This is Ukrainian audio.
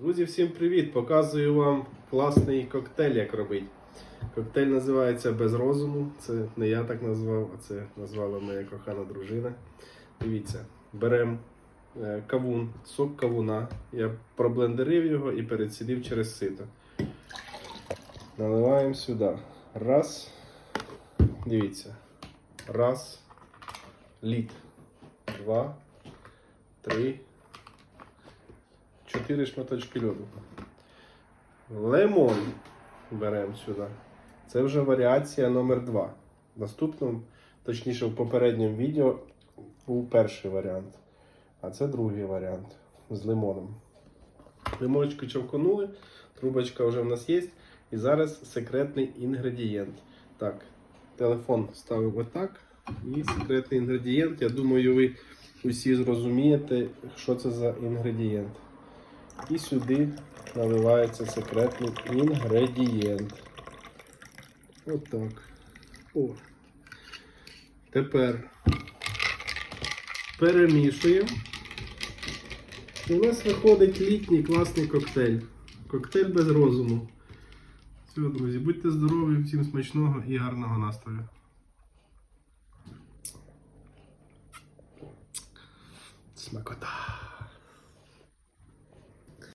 Друзі, всім привіт! Показую вам класний коктейль, як робити. Коктейль називається Без розуму. Це не я так назвав, а це назвала моя кохана дружина. Дивіться, беремо е, кавун, сок кавуна. Я проблендерив його і перецідив через сито. Наливаємо сюди. Раз. Дивіться. Раз. Літ. Два. Три. Чотири шматочки льоду. Лимон беремо сюди. Це вже варіація номер 2. В наступному, точніше, в попередньому відео був перший варіант. А це другий варіант з лимоном. Лимончику чавконули, трубочка вже в нас є. І зараз секретний інгредієнт. Так, телефон ставив отак. І секретний інгредієнт. Я думаю, ви усі зрозумієте, що це за інгредієнт. І сюди наливається секретний інгредієнт. Отак. О. Тепер перемішуємо. І у нас виходить літній класний коктейль. Коктейль без розуму. Все, друзі, будьте здорові, всім смачного і гарного настрою. Смакота.